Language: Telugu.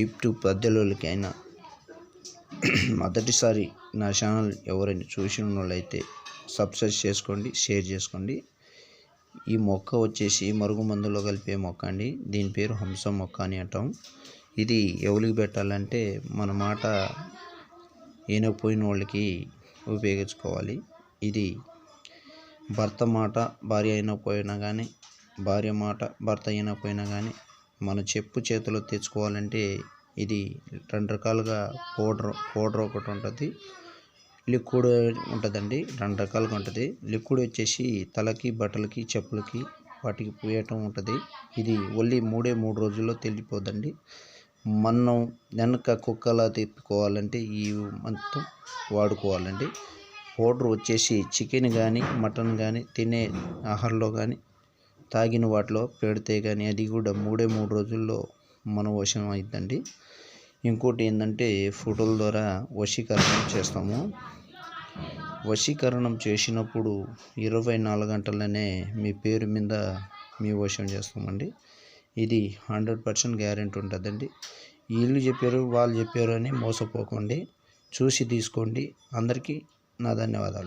యూట్యూబ్ పెద్దలకైనా మొదటిసారి నా ఛానల్ ఎవరైనా చూసిన వాళ్ళైతే సబ్స్క్రైబ్ చేసుకోండి షేర్ చేసుకోండి. ఈ మొక్క వచ్చేసి మరుగు మందులో కలిపే మొక్క అండి. దీని పేరు హంస మొక్క అని అంటాం. ఇది ఎవరికి పెట్టాలంటే మన మాట ఈనకపోయిన వాళ్ళకి ఉపయోగించుకోవాలి. ఇది భర్త మాట భార్య అయినా పోయినా కానీ భార్య మాట భర్త అయినా పోయినా కానీ మన చెప్పు చేతిలో తెచ్చుకోవాలంటే ఇది రెండు రకాలుగా పౌడర్ పౌడర్ ఒకటి ఉంటుంది లిక్విడ్ ఉంటుందండి రెండు రకాలుగా ఉంటుంది. లిక్విడ్ వచ్చేసి తలకి బట్టలకి చెప్పులకి వాటికి పూయటం ఉంటుంది. ఇది ఓన్లీ మూడే మూడు రోజుల్లో తెలిసిపోద్దండి మనం వెనక కుక్కలా తిప్పుకోవాలంటే ఈ మొత్తం వాడుకోవాలండి. పౌడర్ వచ్చేసి చికెన్ కానీ మటన్ కానీ తినే ఆహారంలో కానీ తాగిన వాటిలో పెడితే కానీ అది కూడా మూడే మూడు రోజుల్లో మన వశం అవుతుందండి ఇంకోటి ఏంటంటే ఫోటోల ద్వారా వశీకరణం చేస్తాము. వశీకరణం చేసినప్పుడు ఇరవై నాలుగు గంటలనే మీ పేరు మీద మీ వశం చేస్తామండి. ఇది హండ్రెడ్ పర్సెంట్ గ్యారెంటీ ఉంటుందండి. వీళ్ళు చెప్పారు వాళ్ళు చెప్పారు అని మోసపోకండి. చూసి తీసుకోండి. అందరికీ నా ధన్యవాదాలు.